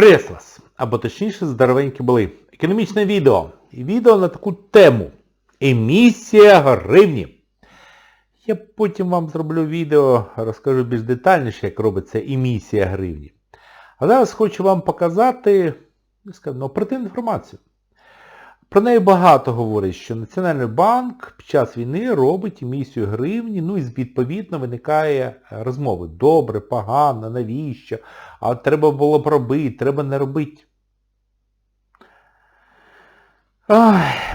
Прислас, або точніше здоровенькі були. Економічне відео. Відео на таку тему. Емісія гривні. Я потім вам зроблю відео, розкажу більш детальніше, як робиться емісія гривні. А зараз хочу вам показати, скажу, ну, оперативну інформацію. Про неї багато говорять, що Національний банк під час війни робить емісію гривні, ну і відповідно виникає розмови. Добре, погано, навіщо? А треба було б робити, треба не робити.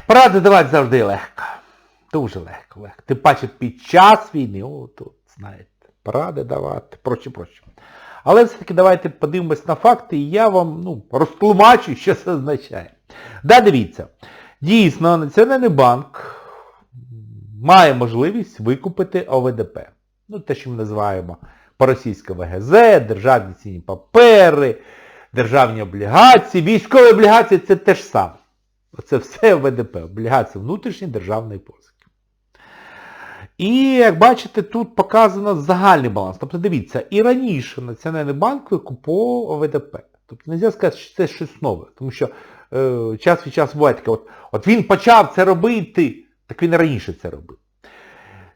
Поради давати завжди легко. Дуже легко, легко. Ти бачиш під час війни, о, тут, знаєте, поради давати, проще, проще. Але все-таки давайте подивимось на факти, і я вам ну, розтлумачу, що це означає. Да, дивіться. Дійсно, Національний банк має можливість викупити ОВДП. Ну, те, що ми називаємо по-російськи ВГЗ, державні цінні папери, державні облігації, військові облігації це те ж саме. Це все ОВДП, облігації внутрішньої державної позики. І, як бачите, тут показано загальний баланс. Тобто, дивіться, і раніше Національний банк викуповував ОВДП. Тобто, не можна сказати, що це щось нове. Тому що е, час від часу таке, от, от він почав це робити, так він раніше це робив.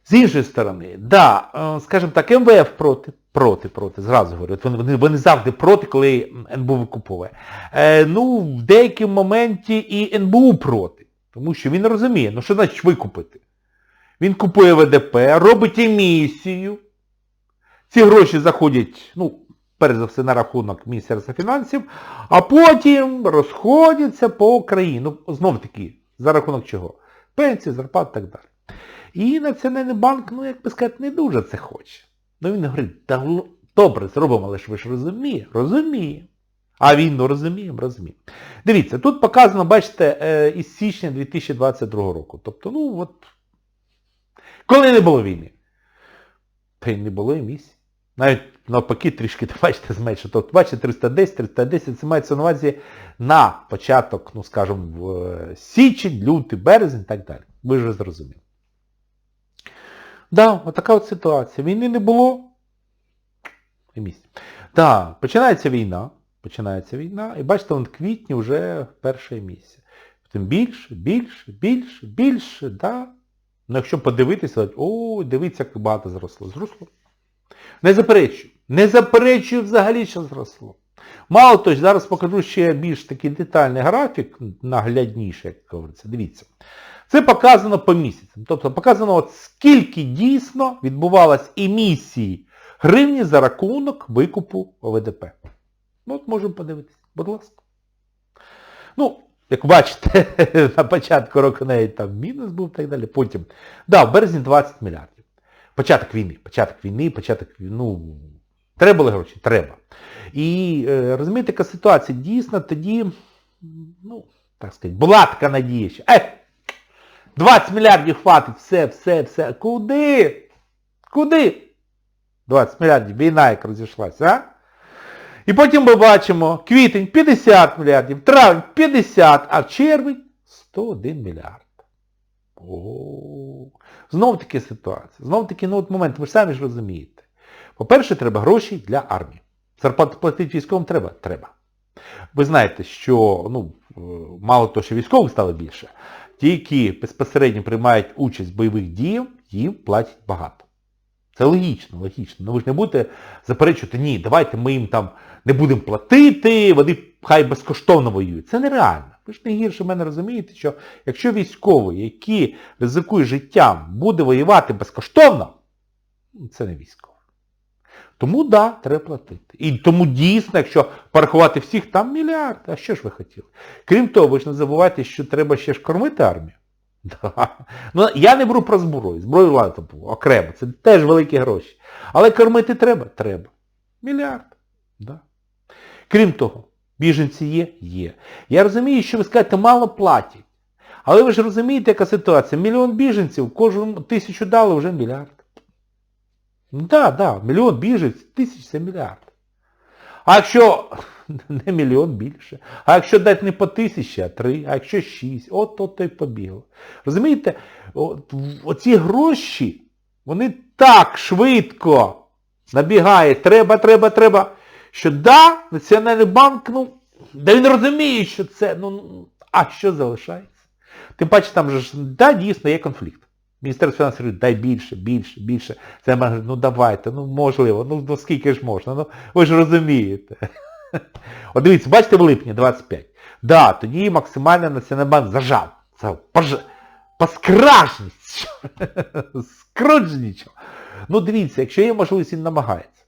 З іншої сторони, да, е, скажімо так, МВФ проти, проти, проти, зразу говорю, от вони, вони завжди проти, коли НБУ викуповує. Е, ну, в деякому моменті і НБУ проти. Тому що він розуміє, ну що значить викупити? Він купує ВДП, робить емісію. Ці гроші заходять, ну, перш за все, на рахунок Міністерства фінансів, а потім розходяться по країні. Ну, знов таки, за рахунок чого? Пенсії, зарплат і так далі. І Національний банк, ну, як би сказати, не дуже це хоче. Ну він говорить, да, ну, добре, зробимо, але ж ви ж розумієте, розуміємо. А він, ну розуміємо, розуміємо. Дивіться, тут показано, бачите, е, із січня 2022 року. Тобто, ну от, коли не було війни, та й не було і місць. Навіть навпаки трішки, бачите, зменшено. Тобто, бачите, 310, 310, це мається на увазі на початок, ну скажімо, в е, січень, лютий, березень і так далі. Ви вже зрозуміли. Да, отака от ситуація. Війни не було. І місць. Да, починається війна. Починається війна. І бачите, в квітні вже перше місце. Тим більше, більше, більше, більше, да. Ну якщо подивитися, о, дивіться, як багато зросло. Зросло. Не заперечую. Не заперечую взагалі, що зросло. Мало того, зараз покажу ще більш такий детальний графік, наглядніше, як говориться. Дивіться. Це показано по місяцям. Тобто показано, от скільки дійсно відбувалось емісії гривні за рахунок викупу ОВДП. Ну, от можемо подивитися. Будь ласка. Ну, як бачите, на початку року навіть там мінус був і так далі. Потім, да, в березні 20 мільярдів. Початок війни, початок війни, початок ну, треба були гроші? Треба. І е, розумієте, яка ситуація дійсно тоді, ну, так сказати, була така надія, що е, 20 мільярдів хватить, все, все, все. Куди? Куди? 20 мільярдів, війна як розійшлася, а? І потім ми бачимо, квітень 50 мільярдів, травень 50, а червень 101 мільярд. О, Знов таки ситуація. Знов таки, ну от момент, ви ж самі ж розумієте. По-перше, треба гроші для армії. Зарплату платити військовим треба? Треба. Ви знаєте, що ну, мало того, що військових стало більше, ті, які безпосередньо приймають участь в бойових діях, їм платять багато. Це логічно, логічно. Ну ви ж не будете заперечувати, ні, давайте ми їм там не будемо платити, вони хай безкоштовно воюють. Це нереально. Ви ж не гірше мене розумієте, що якщо військовий, який ризикує життям, буде воювати безкоштовно, це не військовий. Тому так, да, треба платити. І тому дійсно, якщо порахувати всіх, там мільярд. А що ж ви хотіли? Крім того, ви ж не забувайте, що треба ще ж кормити армію. Да. Ну, Я не беру про зброю. Зброю було окремо. Це теж великі гроші. Але кормити треба? Треба. Мільярд. Да. Крім того, біженці є? Є. Я розумію, що ви скажете, мало платять. Але ви ж розумієте, яка ситуація? Мільйон біженців, кожну тисячу дали вже мільярд. Ну так, так, мільйон біженців, тисяч це мільярд. А якщо не мільйон більше, а якщо дати не по тисячі, а три, а якщо шість, от то то й побігло. Розумієте, от, оці гроші, вони так швидко набігають, треба, треба, треба, що да, Національний банк, ну, да він розуміє, що це, ну, а що залишається? Тим паче там же да, дійсно, є конфлікт. Міністерство фінансів говорить, дай більше, більше, більше. Це говорить, ну давайте, ну можливо, ну, ну скільки ж можна, ну ви ж розумієте. От дивіться, бачите, в липні 25. Да, тоді максимально Національний банк зажав. Це пож... поскражність. Скруджнічав. Ну дивіться, якщо є можливість, він намагається.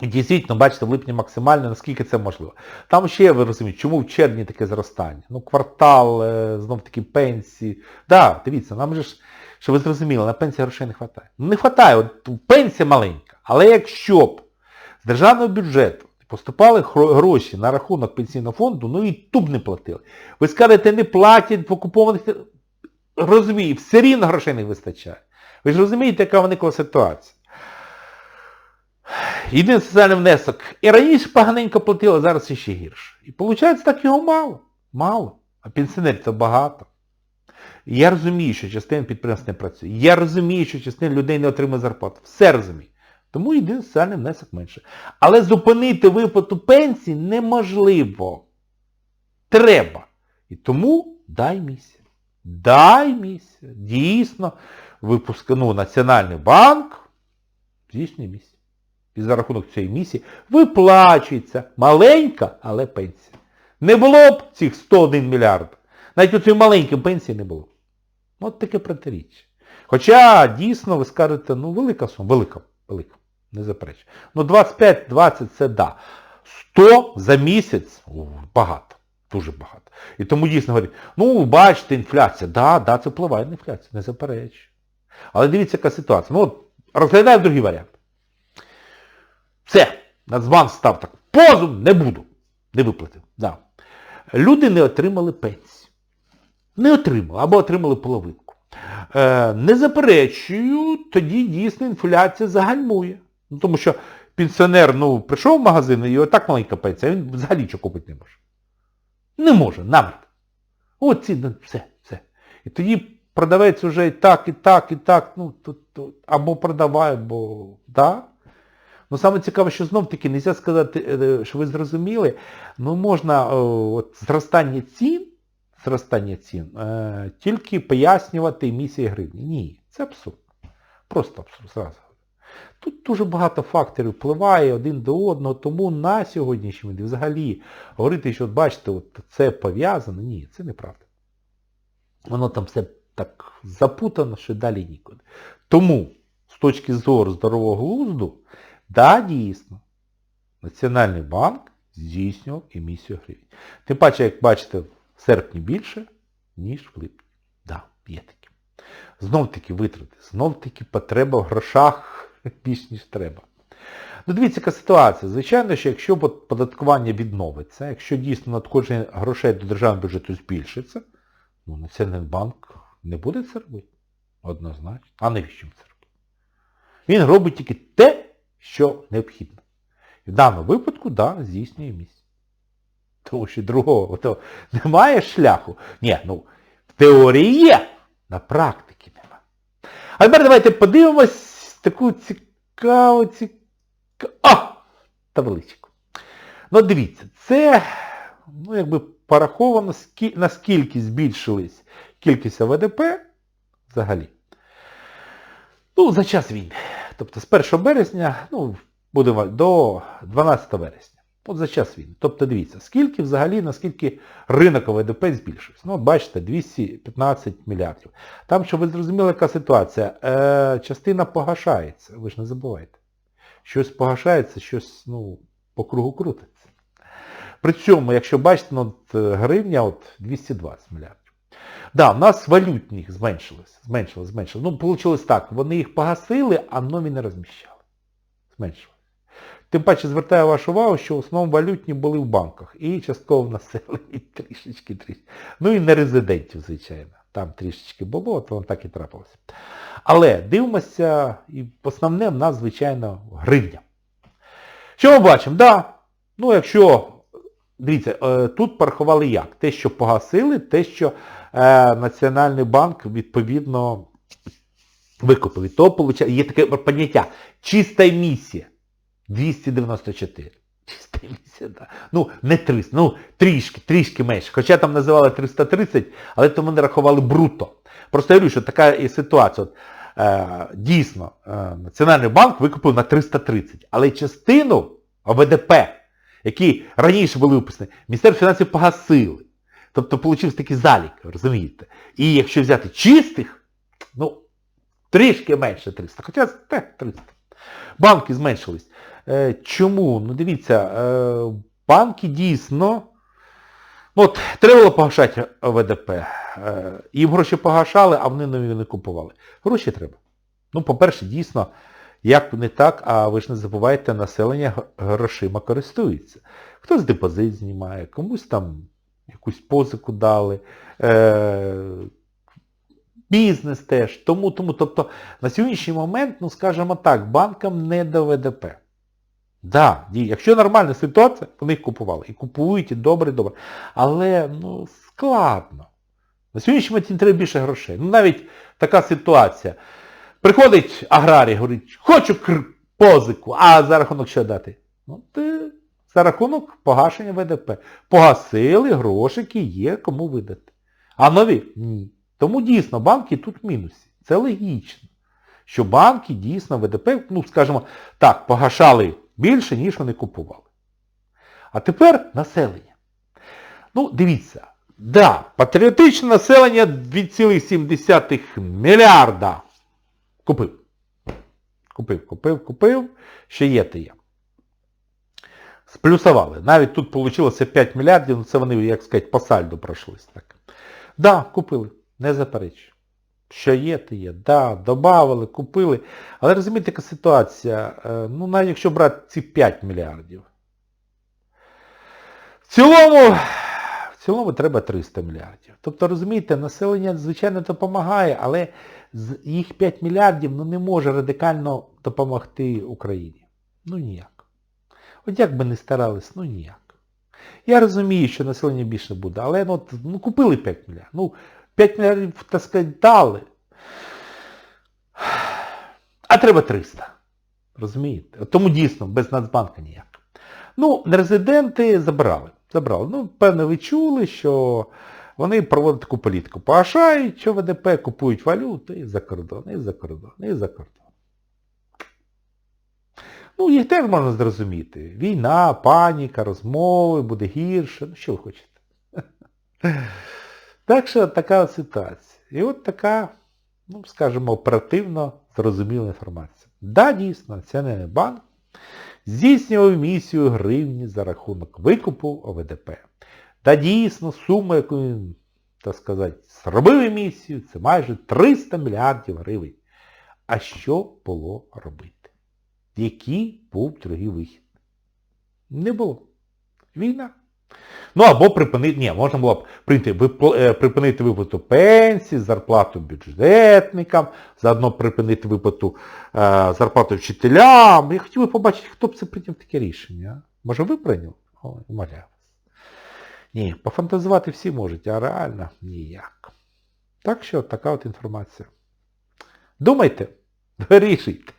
І дійсно, бачите, в липні максимально, наскільки це можливо. Там ще, ви розумієте, чому в червні таке зростання? Ну, квартал, е, знов таки пенсії. Так, да, дивіться, нам же ж, що ви зрозуміли, на пенсії грошей не вистачає. Ну не вистачає, от пенсія маленька. Але якщо б з державного бюджету поступали гроші на рахунок пенсійного фонду, ну і туб не платили. Ви скажете, не платять в окупованих... Розумію, все рівно грошей не вистачає. Ви ж розумієте, яка виникла ситуація. Єдиний соціальний внесок. І раніше поганенько платили, а зараз ще гірше. І виходить, так його мало. Мало. А пенсіонерів це багато. Я розумію, що частина підприємств не працює. Я розумію, що частина людей не отримує зарплату. Все розумію. Тому єдиний соціальний внесок менше. Але зупинити виплату пенсії неможливо. Треба. І тому дай місія. Дай місія. Дійсно, випуск, ну, Національний банк здійснює місію. І за рахунок цієї місії виплачується маленька, але пенсія. Не було б цих 101 мільярд. Навіть у цієї маленької пенсії не було. От таке протиріччя. Хоча дійсно ви скажете, ну велика сума, велика, велика, не заперечую. Ну 25-20 це да. 100 за місяць багато, дуже багато. І тому дійсно говорять, ну бачите, інфляція, да, да, це впливає на інфляцію, не заперечую. Але дивіться, яка ситуація. Ну от, розглядаємо другий варіант. Все, Нацбанк став так. Позов не буду. Не виплатив. Да. Люди не отримали пенсію. Не отримали, або отримали половинку. Е, не заперечую, тоді дійсно інфляція загальмує. Ну, тому що пенсіонер ну, прийшов в магазин і отак маленька пенсія, він взагалі нічого купити не може. Не може, намет. От ці, ну, все, все. І тоді продавець вже і так, і так, і так, ну, тут, тут, або продавай, або да. Ну саме цікаве, що знов таки не можна сказати, е, що ви зрозуміли, ну можна от, зростання цін, зростання цін, е, тільки пояснювати емісії гривні. Ні, це абсурд. Просто абсурд, зразу. Тут дуже багато факторів впливає один до одного, тому на сьогоднішній день взагалі говорити, що от бачите, от це пов'язано, ні, це неправда. Воно там все так запутано, що далі нікуди. Тому, з точки зору здорового глузду, да, дійсно, Національний банк здійснював емісію гривень. Тим паче, як бачите, в серпні більше, ніж в липні. Да, є таке. Знов-таки витрати, знов-таки потреба в грошах більш, ніж треба. Ну дивіться, яка ситуація. Звичайно, що якщо податкування відновиться, якщо дійсно надходження грошей до державного бюджету збільшиться, ну Національний банк не буде це робити. Однозначно. А навіщо це робить? Він робить тільки те, що необхідно. І в даному випадку, да, здійснює місію. Тому що другого то немає шляху. Ні, ну, в теорії є, на практиці нема. А тепер давайте подивимось таку цікаву, цікаву... А! Табличку. Ну дивіться, це, ну якби пораховано, наскільки збільшилась кількість ВДП взагалі. Ну, за час війни. Тобто з 1 березня, ну, будемо до 12 вересня. От за час війни. Тобто дивіться, скільки взагалі, наскільки ринок ВДП збільшився. Ну, бачите, 215 мільярдів. Там, щоб ви зрозуміли, яка ситуація, е, частина погашається, ви ж не забувайте. Щось погашається, щось, ну, по кругу крутиться. При цьому, якщо бачите, ну, от, е, гривня от 220 мільярдів. Да, в нас валютні зменшилось, зменшилось, зменшилось. Ну, вийшло так, вони їх погасили, а нові не розміщали. Зменшилось. Тим паче звертаю вашу увагу, що в основному валютні були в банках і частково в населенні трішечки, трішечки. Ну і не резидентів, звичайно. Там трішечки було, то воно так і трапилося. Але дивимося, і основне в нас, звичайно, гривня. Що ми бачимо? Да, ну якщо, дивіться, е, тут порахували як? Те, що погасили, те, що е, Національний банк відповідно викупив. І то є таке поняття чиста емісія. 294. Чистий місяць, да. Ну, не 300, ну трішки, трішки менше. Хоча там називали 330, але то вони рахували бруто. Просто я говорю, що така і ситуація. От, е, дійсно, е, Національний банк викупив на 330, але частину ОВДП, які раніше були виписані, Міністерство фінансів погасили. Тобто получився такий залік, розумієте? І якщо взяти чистих, ну, трішки менше 300, хоча те, 300. Банки зменшились. Е, чому? Ну дивіться, е, банки дійсно, ну от треба було погашати ОВДП. Е, їм гроші погашали, а вони нові не купували. Гроші треба. Ну, по-перше, дійсно, як не так, а ви ж не забувайте, населення грошима користується. Хтось депозит знімає, комусь там якусь позику дали, е, бізнес теж. Тому, тому, тобто на сьогоднішній момент, ну скажімо так, банкам не до ВДП. Да, якщо нормальна ситуація, вони їх купували. І купують, і добре, і добре. Але ну, складно. На сьогоднішній момент їм треба більше грошей. Ну навіть така ситуація. Приходить аграрій, говорить, хочу позику, а за рахунок що дати? Ну, ти за рахунок погашення ВДП. Погасили, грошики є, кому видати. А нові? Ні. Тому дійсно банки тут в мінусі. Це логічно. Що банки дійсно ВДП, ну скажімо, так, погашали більше, ніж вони купували. А тепер населення. Ну, дивіться. Да, патріотичне населення 2,7 мільярда. Купив. Купив, купив, купив. Ще є те є. Сплюсували. Навіть тут вийшло 5 мільярдів, ну це вони, як сказати, по сальду пройшлись. Так. Да, купили. Не заперечую. Що є, то є. Да, додавали, купили. Але розумієте, яка ситуація? Е, Ну, навіть якщо брати ці 5 мільярдів. В цілому, в цілому треба 300 мільярдів. Тобто, розумієте, населення, звичайно, допомагає, але їх 5 мільярдів ну, не може радикально допомогти Україні. Ну ніяк. От як би не старались, ну ніяк. Я розумію, що населення більше буде, але ну, ну, купили 5 мільярдів. Ну, 5 мільярдів, так сказати, дали. А треба 300. Розумієте? Тому дійсно, без Нацбанка ніяк. Ну, нерезиденти забрали. Забрали. Ну, певно, ви чули, що вони проводять таку політику. Погашають, що ВДП, купують валюту і за кордон, і за кордон, і за кордон. Ну, їх теж можна зрозуміти. Війна, паніка, розмови, буде гірше. Ну, що ви хочете? Так що така ситуація. І от така, ну, скажімо, оперативно зрозуміла інформація. Да, дійсно, Національний банк здійснював місію гривні за рахунок викупу ОВДП. Та дійсно, сума, яку він, так сказати, зробив емісію, це майже 300 мільярдів гривень. А що було робити? Який був другий вихід? Не було. Війна. Ну або припинити, ні, можна було б е, припинити виплату пенсій, зарплату бюджетникам, заодно припинити виплату е, зарплату вчителям. Я хотів би побачити, хто б це прийняв таке рішення. Може ви умоляю вас. Ні, пофантазувати всі можуть, а реально ніяк. Так що така от інформація. Думайте, вирішуйте.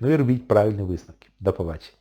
Ну і робіть правильні висновки. До побачення.